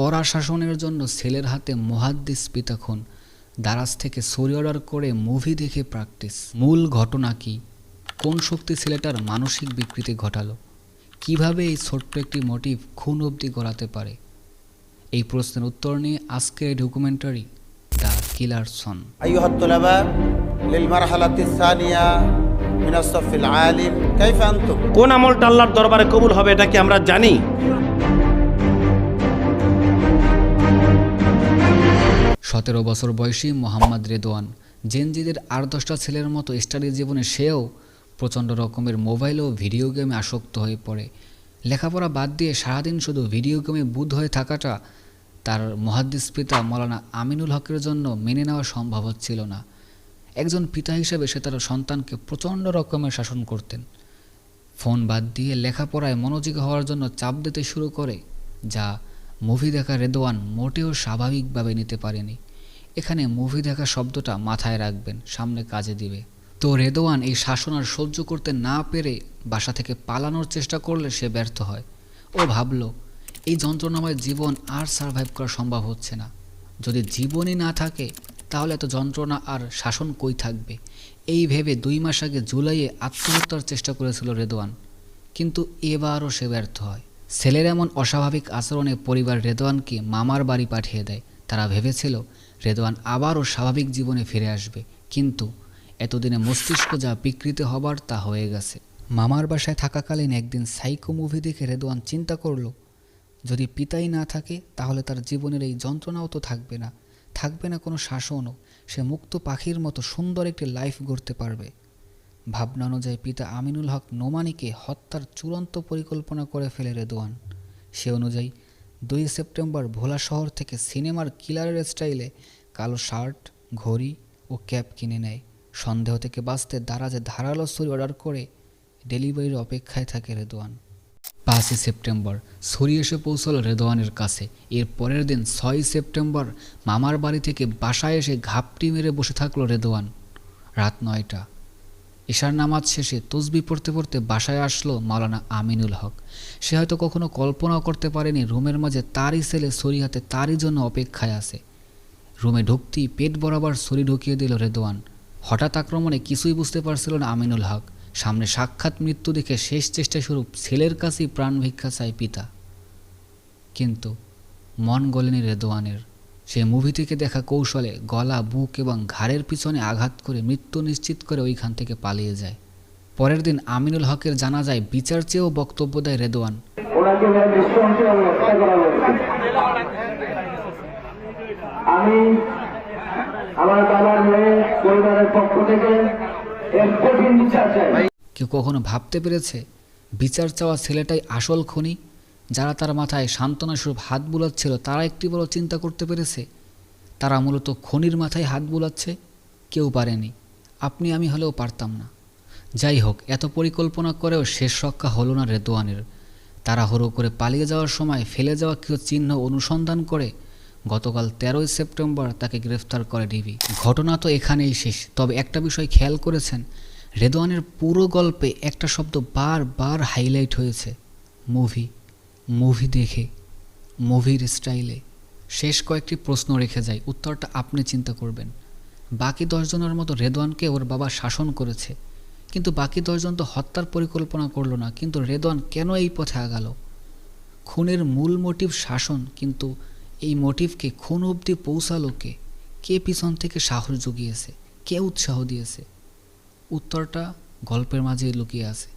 কড়া শাসনের জন্য ছেলের হাতে মহাদ্দিস পিতা খুন দারাজ থেকে সরি অর্ডার করে মুভি দেখে প্র্যাকটিস। মূল ঘটনা কি? কোন শক্তি ছেলেটার মানসিক বিকৃতি ঘটালো? কীভাবে এই ছোট্ট একটি মোটিভ খুন অবধি গড়াতে পারে? এই প্রশ্নের উত্তর নিয়ে আজকের এই ডকুমেন্টারি দ্য কিলারসন কোন আমলটা আল্লাহর দরবারে কবুল হবে এটা কি আমরা জানি? সতেরো বছর বয়সী মোহাম্মদ রেদোয়ান। জেনজিদের আর দশটা ছেলের মতো স্টাডি জীবনে সেও প্রচণ্ড রকমের মোবাইল ও ভিডিও গেমে আসক্ত হয়ে পড়ে। লেখাপড়া বাদ দিয়ে সারাদিন শুধু ভিডিও গেমে বুধ হয়ে থাকাটা তার মহাদ্দিস পিতা মৌলানা আমিনুল হকের জন্য মেনে নেওয়া সম্ভব হচ্ছিল না। একজন পিতা হিসেবে সে তার সন্তানকে প্রচণ্ড রকমের শাসন করতেন। ফোন বাদ দিয়ে লেখাপড়ায় মনোযোগী হওয়ার জন্য চাপ দিতে শুরু করে, যা মুভি দেখা রেদোয়ান মোটেও স্বাভাবিকভাবে নিতে পারেনি। এখানে মুভি দেখা শব্দটা মাথায় রাখবেন, সামনে কাজে দিবে। তো রেদোয়ান এই শাসন আর সহ্য করতে না পেরে বাসা থেকে পালানোর চেষ্টা করলে সে ব্যর্থ হয়। ও ভাবল, এই যন্ত্রণাময় জীবন আর সার্ভাইভ করা সম্ভব হচ্ছে না। যদি জীবনই না থাকে, তাহলে এত যন্ত্রণা আর শাসন কই থাকবে? এই ভেবে দুই মাস আগে জুলাইয়ে আত্মহত্যার চেষ্টা করেছিল রেদোয়ান, কিন্তু এবারও সে ব্যর্থ হয়। ছেলের এমন অস্বাভাবিক আচরণে পরিবার রেদোয়ানকে মামার বাড়ি পাঠিয়ে দেয়। তারা ভেবেছিল রেদোয়ান আবারও স্বাভাবিক জীবনে ফিরে আসবে। কিন্তু এতদিনে মস্তিষ্ক যা বিকৃত হবার তা হয়ে গেছে। মামার বাসায় থাকাকালীন একদিন সাইকো মুভি দেখে রেদোয়ান চিন্তা করল, যদি পিতাই না থাকে, তাহলে তার জীবনের এই যন্ত্রণাও তো থাকবে না। থাকবে না কোনো শাসনও। সে মুক্ত পাখির মতো সুন্দর একটি লাইফ গড়তে পারবে। ভাবনা অনুযায়ী পিতা আমিনুল হক নোমানিকে হত্যার চূড়ান্ত পরিকল্পনা করে ফেলে রেদোয়ান সে অনুযায়ী দুই সেপ্টেম্বর ভোলা শহর থেকে সিনেমার কিলারের স্টাইলে কালো শার্ট, ঘড়ি ও ক্যাপ কিনে নেয়। সন্দেহ থেকে বাঁচতে দারাজে ধারালো ছুরি অর্ডার করে ডেলিভারির অপেক্ষায় থাকে রেদোয়ান। পাঁচই সেপ্টেম্বর ছড়ি এসে পৌঁছল রেদোয়ানের কাছে। এর পরের দিন ছয়ই সেপ্টেম্বর মামার বাড়ি থেকে বাসায় এসে ঘাপটি মেরে বসে থাকল রেদোয়ান। রাত নয়টা। এশার নামাজ শেষে তসবি পড়তে পড়তে বাসায় আসলো মাওলানা আমিনুল হক। সে হয়তো কখনো কল্পনাও করতে পারেনি রুমের মাঝে তারই ছেলে ছড়ি হাতে তারই জন্য অপেক্ষায় আছে। রুমে ঢুকতেই পেট বরাবর ছড়ি ঢুকিয়ে দিল রেদোয়ান। হঠাৎ আক্রমণে কিছুই বুঝতে পারছিল না আমিনুল হক। সামনে সাক্ষাৎ মৃত্যু দেখে শেষ চেষ্টা স্বরূপ ছেলের কাছেই প্রাণ ভিক্ষা চায় পিতা। কিন্তু মন গলেনি রেদোয়ানের। সে মুভি থেকে দেখা কৌশলে গলা বুক এবং ঘাড়ের পিছনে আঘাত করে মৃত্যু নিশ্চিত করে ওইখান থেকে পালিয়ে যায়। পরের দিন আমিনুল হকের জানা যায় বিচার চেয়েও বক্তব্য দেয় রেদোয়ান। আমি আমার বাবার মেয়ে পরিবারের পক্ষ থেকে এর কঠিন বিচার চাই। কেউ কখনো ভাবতে পেরেছে বিচার চাওয়া ছেলেটাই আসল খনি? যারা তার মাথায় সান্ত্বনা স্বরূপ হাত বুলাচ্ছিল, তারা একটি বড় চিন্তা করতে পেরেছে। তারা মূলত খনির মাথায় হাত বুলাচ্ছে। কেউ পারেনি। আপনি আমি হলেও পারতাম না। যাই হোক, এত পরিকল্পনা করেও শেষ রক্ষা হলো না রেদোয়ানের। তারা হরো করে পালিয়ে যাওয়ার সময় ফেলে যাওয়া কিছু চিহ্ন অনুসন্ধান করে গতকাল তেরোই সেপ্টেম্বর তাকে গ্রেফতার করে ডিবি। ঘটনা তো এখানেই শেষ। তবে একটা বিষয় খেয়াল করেছেন, রেদোয়ানের পুরো গল্পে একটা শব্দ বারবার হাইলাইট হয়েছে। মুভি। মুভি দেখে মুভির স্টাইলে শেষ কয়েকটি প্রশ্ন রেখে যায় উত্তরটা আপনি চিন্তা করবেন। বাকি দশজনের মতো রেদওয়ানকে ওর বাবা শাসন করেছে। কিন্তু বাকি দশজন তো হত্যার পরিকল্পনা করল না। কিন্তু রেদওয়ান কেন এই পথে আগাল? খুনের মূল মোটিভ শাসন, কিন্তু এই মোটিভকে খুন অবধি পৌঁছালো কে? কে পিছন থেকে সাহস জুগিয়েছে? কে উৎসাহ দিয়েছে? উত্তরটা গল্পের মাঝে লুকিয়ে আছে।